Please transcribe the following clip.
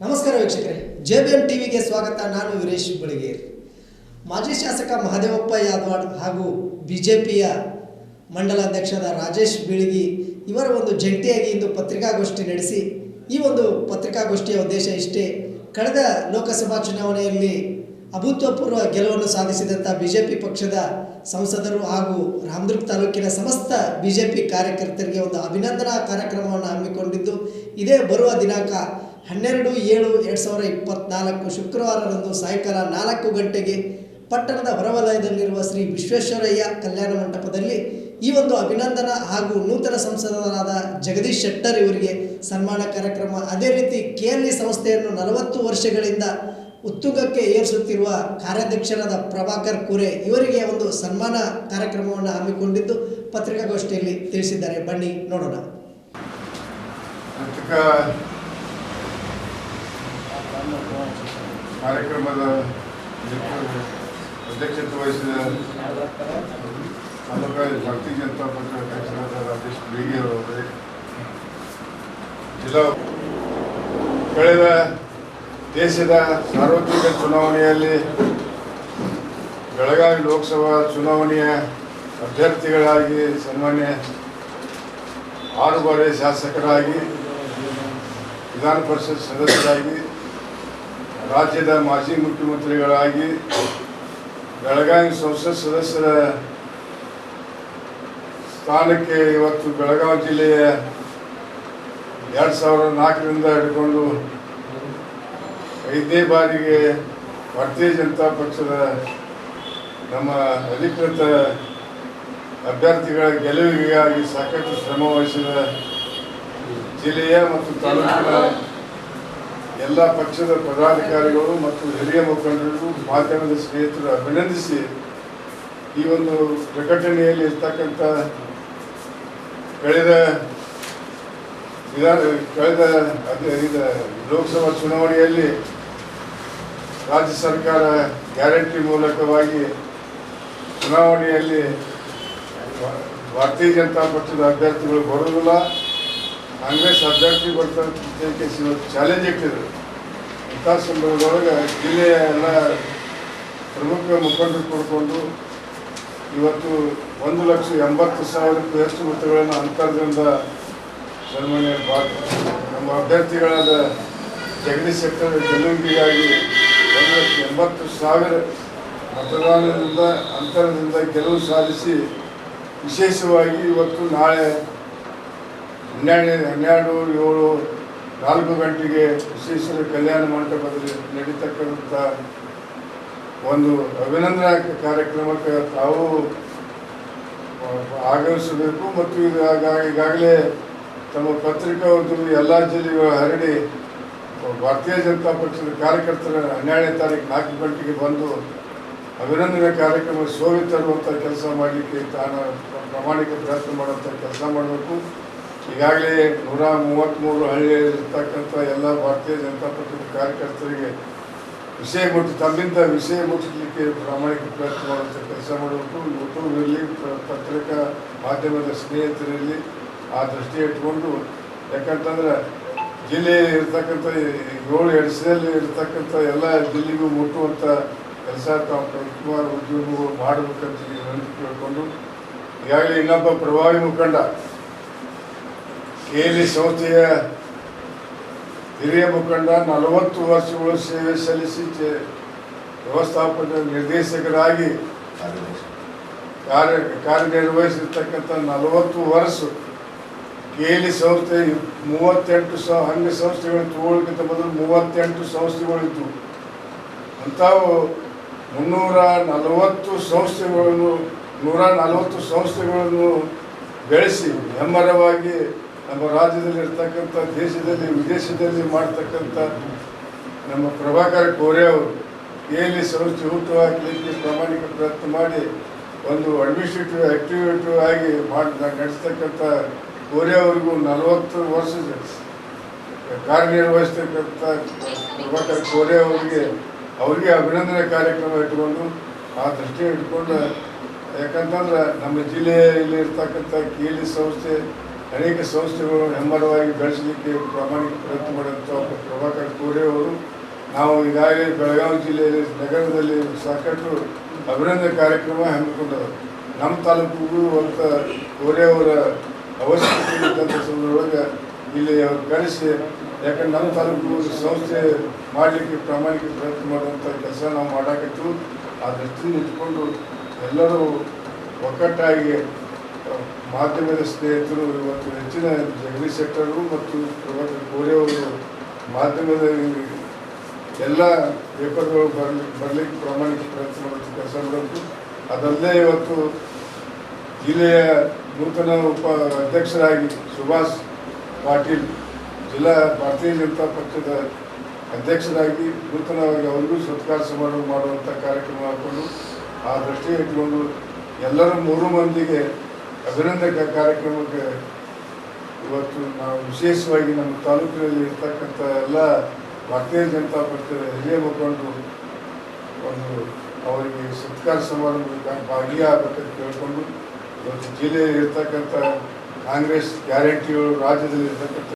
ನಮಸ್ಕಾರ ವೀಕ್ಷಕರೇ. J B M ಟಿವಿಗೆ ಸ್ವಾಗತ. ನಾನು ವೀರೇಶ್ ಬಳಿಗೇರಿ ಮಾಜಿ ಶಾಸಕ ಮಹದೇವಪ್ಪ ಯಾದವಾಡ್ ಹಾಗೂ ಬಿ ಜೆ ಮಂಡಲ ಅಧ್ಯಕ್ಷರಾದ ರಾಜೇಶ್ ಬೀಳಿಗಿ ಇವರ ಒಂದು ಜಂಟಿಯಾಗಿ ಇಂದು ಪತ್ರಿಕಾಗೋಷ್ಠಿ ನಡೆಸಿ, ಈ ಒಂದು ಪತ್ರಿಕಾಗೋಷ್ಠಿಯ ಉದ್ದೇಶ ಇಷ್ಟೇ. ಕಳೆದ ಲೋಕಸಭಾ ಚುನಾವಣೆಯಲ್ಲಿ ಅಭೂತಪೂರ್ವ ಗೆಲುವನ್ನು ಸಾಧಿಸಿದಂಥ ಪಿ ಪಕ್ಷದ ಸಂಸದರು ಹಾಗೂ ರಾಮದುರ್ಗ ತಾಲೂಕಿನ ಸಮಸ್ತ ಬಿ ಜೆ ಪಿ ಕಾರ್ಯಕರ್ತರಿಗೆ ಒಂದು ಅಭಿನಂದನಾ ಕಾರ್ಯಕ್ರಮವನ್ನು ಹಮ್ಮಿಕೊಂಡಿದ್ದು, ಇದೇ ಬರುವ ದಿನಾಂಕ ಹನ್ನೆರಡು, ಏಳು, ಎರಡು ಸಾವಿರ ಇಪ್ಪತ್ನಾಲ್ಕು ಶುಕ್ರವಾರದಂದು ಸಾಯಂಕಾಲ ನಾಲ್ಕು ಗಂಟೆಗೆ ಪಟ್ಟಣದ ಹೊರವಲಯದಲ್ಲಿರುವ ಶ್ರೀ ವಿಶ್ವೇಶ್ವರಯ್ಯ ಕಲ್ಯಾಣ ಮಂಟಪದಲ್ಲಿ ಈ ಒಂದು ಅಭಿನಂದನ ಹಾಗೂ ನೂತನ ಸಂಸದರಾದ ಜಗದೀಶ್ ಶೆಟ್ಟರ್ ಇವರಿಗೆ ಸನ್ಮಾನ ಕಾರ್ಯಕ್ರಮ. ಅದೇ ರೀತಿ ಕೆ ಎಲ್ ಇ ಸಂಸ್ಥೆಯನ್ನು ನಲವತ್ತು ವರ್ಷಗಳಿಂದ ಉತ್ತುಂಗಕ್ಕೆ ಏರಿಸುತ್ತಿರುವ ಕಾರ್ಯಾಧ್ಯಕ್ಷರಾದ ಪ್ರಭಾಕರ್ ಕುರೆ ಇವರಿಗೆ ಒಂದು ಸನ್ಮಾನ ಕಾರ್ಯಕ್ರಮವನ್ನು ಹಮ್ಮಿಕೊಂಡಿದ್ದು ಪತ್ರಿಕಾಗೋಷ್ಠಿಯಲ್ಲಿ ತಿಳಿಸಿದ್ದಾರೆ. ಬನ್ನಿ, ನೋಡೋಣ ಪತ್ರಿಕಾ ಕಾರ್ಯಕ್ರಮದ ಅಧ್ಯಕ್ಷತೆ ವಹಿಸಿದ ತಾಲೂಕಾ ಭಾರತೀಯ ಜನತಾ ಪಕ್ಷದ ಅಧ್ಯಕ್ಷರಾದ ರಾಜೇಶ್ ಬೇಗಿ ಅವರವರೇ ಜಿಲ್ಲಾ ಕಳೆದ ದೇಶದ ಸಾರ್ವತ್ರಿಕ ಚುನಾವಣೆಯಲ್ಲಿ ಬೆಳಗಾವಿ ಲೋಕಸಭಾ ಚುನಾವಣೆಯ ಅಭ್ಯರ್ಥಿಗಳಾಗಿ ಸನ್ಮಾನ್ಯ ಆರು ಬಾರಿ ಶಾಸಕರಾಗಿ ವಿಧಾನ ಪರಿಷತ್ ಸದಸ್ಯರಾಗಿ ರಾಜ್ಯದ ಮಾಜಿ ಮುಖ್ಯಮಂತ್ರಿಗಳಾಗಿ ಬೆಳಗಾವಿ ಸಂಸತ್ ಸದಸ್ಯರ ಸ್ಥಾನಕ್ಕೆ ಇವತ್ತು ಬೆಳಗಾವಿ ಜಿಲ್ಲೆಯ ಎರಡು ಸಾವಿರದ ನಾಲ್ಕರಿಂದ ಹಿಡ್ಕೊಂಡು ಐದನೇ ಬಾರಿಗೆ ಭಾರತೀಯ ಜನತಾ ಪಕ್ಷದ ನಮ್ಮ ಅಧಿಕೃತ ಅಭ್ಯರ್ಥಿಗಳ ಗೆಲುವಿಗಾಗಿ ಸಾಕಷ್ಟು ಶ್ರಮ ವಹಿಸಿದ ಜಿಲ್ಲೆಯ ಮತ್ತು ತಾಲೂಕಿನ ಎಲ್ಲ ಪಕ್ಷದ ಪದಾಧಿಕಾರಿಗಳು ಮತ್ತು ಹಿರಿಯ ಮುಖಂಡರು ಮಾಧ್ಯಮದ ಸ್ನೇಹಿತರು ಅಭಿನಂದಿಸಿ ಈ ಒಂದು ಪ್ರಕಟಣೆಯಲ್ಲಿ ಇರ್ತಕ್ಕಂಥ ಕಳೆದ ವಿಧಾನ ಕಳೆದ ಇದು ಲೋಕಸಭಾ ಚುನಾವಣೆಯಲ್ಲಿ ರಾಜ್ಯ ಸರ್ಕಾರ ಗ್ಯಾರಂಟಿ ಮೂಲಕವಾಗಿ ಚುನಾವಣೆಯಲ್ಲಿ ಭಾರತೀಯ ಜನತಾ ಪಕ್ಷದ ಅಭ್ಯರ್ಥಿಗಳು ಬರೋದಿಲ್ಲ ಕಾಂಗ್ರೆಸ್ ಅಭ್ಯರ್ಥಿ ಬರ್ತಾರೆ ಚಾಲೆಂಜ್ ಇಟ್ಟಿದ್ರು ಇಂಥ ಸಂದರ್ಭದೊಳಗೆ ಜಿಲ್ಲೆಯ ಎಲ್ಲ ಪ್ರಮುಖ ಮುಖಂಡರು ಕೊಡ್ಕೊಂಡು ಇವತ್ತು ಒಂದು ಲಕ್ಷ ಎಂಬತ್ತು ಸಾವಿರಕ್ಕೂ ಹೆಚ್ಚು ಮತಗಳನ್ನು ಅಂತರದಿಂದ ಭಾಗ. ನಮ್ಮ ಅಭ್ಯರ್ಥಿಗಳಾದ ಜಗದೀಶ್ ಶೆಟ್ಟರ್ ಗೆಲುವಿಗಾಗಿ ಒಂದು ಲಕ್ಷ ಎಂಬತ್ತು ಸಾವಿರ ಮತದಾನದಿಂದ, ಅಂತರದಿಂದ ಗೆಲುವು ಸಾಧಿಸಿ ವಿಶೇಷವಾಗಿ ಇವತ್ತು ನಾಳೆ ಹನ್ನೆರಡು ಹನ್ನೆರಡು, ಏಳು, ನಾಲ್ಕು ಗಂಟೆಗೆ ವಿಶ್ವೇಶ್ವರ ಕಲ್ಯಾಣ ಮಂಟಪದಲ್ಲಿ ನಡೀತಕ್ಕಂಥ ಒಂದು ಅಭಿನಂದನಾ ಕಾರ್ಯಕ್ರಮಕ್ಕೆ ತಾವು ಆಗಮಿಸಬೇಕು ಮತ್ತು ಈಗಾಗಲೇ ತಮ್ಮ ಪತ್ರಿಕಾ ಉದ್ಯಮ ಎಲ್ಲ ಜಿಲ್ಲೆಗಳು ಹರಡಿ ಭಾರತೀಯ ಜನತಾ ಪಕ್ಷದ ಕಾರ್ಯಕರ್ತರ ಹನ್ನೆರಡನೇ ತಾರೀಕು ನಾಲ್ಕು ಗಂಟೆಗೆ ಬಂದು ಅಭಿನಂದನೆ ಕಾರ್ಯಕ್ರಮ ಸೋವಿ ತರುವಂಥ ಕೆಲಸ ಮಾಡಲಿಕ್ಕೆ ತಾನು ಪ್ರಾಮಾಣಿಕ ಪ್ರಯತ್ನ ಮಾಡುವಂಥ ಕೆಲಸ ಮಾಡಬೇಕು. ಈಗಾಗಲೇ ನೂರ ಮೂವತ್ತ್ಮೂರು ಹಳ್ಳಿಯಲ್ಲಿರ್ತಕ್ಕಂಥ ಎಲ್ಲ ಭಾರತೀಯ ಜನತಾ ಪಕ್ಷದ ಕಾರ್ಯಕರ್ತರಿಗೆ ವಿಷಯ ಮುಟ್ಟಿ, ತಮ್ಮಿಂದ ವಿಷಯ ಮುಟ್ಟಿಸಲಿಕ್ಕೆ ಪ್ರಾಮಾಣಿಕ ಪ್ರಯತ್ನ ಮಾಡುವಂಥ ಕೆಲಸ ಮಾಡಬೇಕು ಯೂಟ್ಯೂಬ್ ಇರಲಿ ಪ- ಪತ್ರಿಕಾ ಮಾಧ್ಯಮದ ಸ್ನೇಹಿತರಲ್ಲಿ ಆ ದೃಷ್ಟಿ ಇಟ್ಕೊಂಡು ಯಾಕಂತಂದ್ರೆ ಜಿಲ್ಲೆಯಲ್ಲಿ ಇರ್ತಕ್ಕಂಥ ಏಳು ಎಡಿಸಿನಲ್ಲಿ ಇರ್ತಕ್ಕಂಥ ಎಲ್ಲ ಜಿಲ್ಲೆಗೂ ಮುಟ್ಟುವಂಥ ಕೆಲಸ ತಾವು ಪ್ರಮುಖವಾದ ಉದ್ಯೋಗಗಳು ಮಾಡಬೇಕಂತ ಕೇಳಿಕೊಂಡು ಈಗಾಗಲೇ ಇನ್ನೊಬ್ಬ ಪ್ರಭಾವಿ ಮುಖಂಡ ಕೇಲಿ ಸಂಸ್ಥೆಯ ಹಿರಿಯ ಮುಖಂಡ ನಲವತ್ತು ವರ್ಷಗಳು ಸೇವೆ ಸಲ್ಲಿಸಿ ವ್ಯವಸ್ಥಾಪಕ ನಿರ್ದೇಶಕರಾಗಿ ಕಾರ್ಯ ಕಾರ್ಯನಿರ್ವಹಿಸಿರ್ತಕ್ಕಂಥ ನಲವತ್ತು ವರ್ಷ ಕೇಲಿ ಸಂಸ್ಥೆ ಮೂವತ್ತೆಂಟು ಸ ಅಂಗ ಸಂಸ್ಥೆಗಳು ತಗೊಳ್ಳೋಕ್ಕಿಂತ ಮೊದಲು ಮೂವತ್ತೆಂಟು ಸಂಸ್ಥೆಗಳಿದ್ವು ಅಂಥವು ಮುನ್ನೂರ ನಲವತ್ತು ಸಂಸ್ಥೆಗಳನ್ನು ನೂರ ನಲವತ್ತು ಸಂಸ್ಥೆಗಳನ್ನು ಬೆಳೆಸಿ ಹೆಮ್ಮರವಾಗಿ ನಮ್ಮ ರಾಜ್ಯದಲ್ಲಿ ಇರ್ತಕ್ಕಂಥ ದೇಶದಲ್ಲಿ, ವಿದೇಶದಲ್ಲಿ ಮಾಡ್ತಕ್ಕಂಥ ನಮ್ಮ ಪ್ರಭಾಕರ್ ಕೋರೆ ಅವರು ಎಲ್ಲಿ ಸಂಸ್ಥೆ ಹಾಕಲಿಕ್ಕೆ ಪ್ರಾಮಾಣಿಕ ಪ್ರಯತ್ನ ಮಾಡಿ ಒಂದು ಅಡ್ಮಿನಿಸ್ಟ್ರೇಟಿವ್ ಆಕ್ಟಿವೇಟಿವ್ ಆಗಿ ಮಾಡಿ, ನಡೆಸ್ತಕ್ಕಂಥ ಕೋರೆ ಅವರಿಗೂ ನಲವತ್ತು ವರ್ಷದ ಕಾರ್ಯನಿರ್ವಹಿಸ್ತಕ್ಕಂಥ ಪ್ರಭಾಕರ್ ಕೋರೆ ಅವರಿಗೆ ಅವರಿಗೆ ಅಭಿನಂದನೆ ಕಾರ್ಯಕ್ರಮ ಇಟ್ಕೊಂಡು ಆ ದೃಷ್ಟಿ ಇಟ್ಕೊಂಡು, ಯಾಕಂತಂದ್ರೆ ನಮ್ಮ ಜಿಲ್ಲೆಯಲ್ಲಿ ಇರ್ತಕ್ಕಂಥ ಕೇಲಿ ಸಂಸ್ಥೆ ಅನೇಕ ಸಂಸ್ಥೆಗಳು ಹೆಮ್ಮರವಾಗಿ ಬೆಳೆಸಲಿಕ್ಕೆ ಪ್ರಾಮಾಣಿಕ ಪ್ರಯತ್ನ ಮಾಡುವಂಥ ಪ್ರಭಾಕರ್ ಕೋರೆ ಅವರು ನಾವು ಈಗಾಗಲೇ ಬೆಳಗಾವಿ ಜಿಲ್ಲೆಯಲ್ಲಿ ನಗರದಲ್ಲಿ ಸಾಕಷ್ಟು ಅಭಿನಂದನೆ ಕಾರ್ಯಕ್ರಮ ಹಮ್ಮಿಕೊಂಡರು ನಮ್ಮ ತಾಲೂಕಿಗೂ ಅಂತ ಕೋರೆ ಅವರ ಅವಶ್ಯಕತೆ ಇದ್ದಂಥ ಸಂದರ್ಭದೊಳಗೆ ಇಲ್ಲಿ ಅವರು ಕಳಿಸಿ ಯಾಕಂದ್ರೆ ನಮ್ಮ ತಾಲೂಕು ಸಂಸ್ಥೆ ಮಾಡಲಿಕ್ಕೆ ಪ್ರಾಮಾಣಿಕ ಪ್ರಯತ್ನ ಮಾಡುವಂಥ ಕೆಲಸ ನಾವು ಮಾಡಾಕತ್ತು. ಆ ದೃಷ್ಟಿಯಿಂದ ಇಟ್ಕೊಂಡು ಎಲ್ಲರೂ ಒಕ್ಕಟ್ಟಾಗಿ ಅಹ್, ಮಾಧ್ಯಮದ ಸ್ನೇಹಿತರು, ಇವತ್ತು ಹೆಚ್ಚಿನ ಜಗದೀಶ್ ಶೆಟ್ಟರು ಮತ್ತು ಪ್ರಭಾಕರ್ ಕೋರೆ ಅವರು ಮಾಧ್ಯಮದ ಎಲ್ಲ ಪೇಪರ್ಗಳು ಬರಲಿ, ಬರಲಿಕ್ಕೆ ಪ್ರಾಮಾಣಿಕ ಪ್ರಯತ್ನ ಮಾಡುವಂಥ ಕೆಲಸ ಬಂತು ಅದಲ್ಲದೆ ಇವತ್ತು ಜಿಲ್ಲೆಯ ನೂತನ ಉಪ ಅಧ್ಯಕ್ಷರಾಗಿ ಸುಭಾಷ್ ಪಾಟೀಲ್, ಜಿಲ್ಲಾ ಭಾರತೀಯ ಜನತಾ ಪಕ್ಷದ ಅಧ್ಯಕ್ಷರಾಗಿ ನೂತನವಾಗಿ ಅವರಿಗೂ ಸತ್ಕಾರ ಸಮಾರಂಭ ಮಾಡುವಂಥ ಕಾರ್ಯಕ್ರಮ ಹಾಕೊಂಡು ಆ ದೃಷ್ಟಿ ಇಟ್ಕೊಂಡು ಎಲ್ಲರೂ ಮೂರು ಮಂದಿಗೆ ಅಭಿನಂದಕ ಕಾರ್ಯಕ್ರಮಕ್ಕೆ ಇವತ್ತು ನಾವು ವಿಶೇಷವಾಗಿ ನಮ್ಮ ತಾಲೂಕಿನಲ್ಲಿ ಇರ್ತಕ್ಕಂಥ ಎಲ್ಲ ಭಾರತೀಯ ಜನತಾ ಪಕ್ಷದ ಹಿರಿಯ ಮುಖಂಡರು ಒಂದು ಅವರಿಗೆ ಸತ್ಕಾರ ಸಮಾರಂಭದಲ್ಲಿ ಭಾಗಿಯಾಗಬೇಕಂತ ಕೇಳಿಕೊಂಡು ಇವತ್ತು ಜಿಲ್ಲೆಯಲ್ಲಿ ಇರ್ತಕ್ಕಂಥ ಕಾಂಗ್ರೆಸ್ ಗ್ಯಾರಂಟಿಗಳು ರಾಜ್ಯದಲ್ಲಿ ಇರ್ತಕ್ಕಂಥ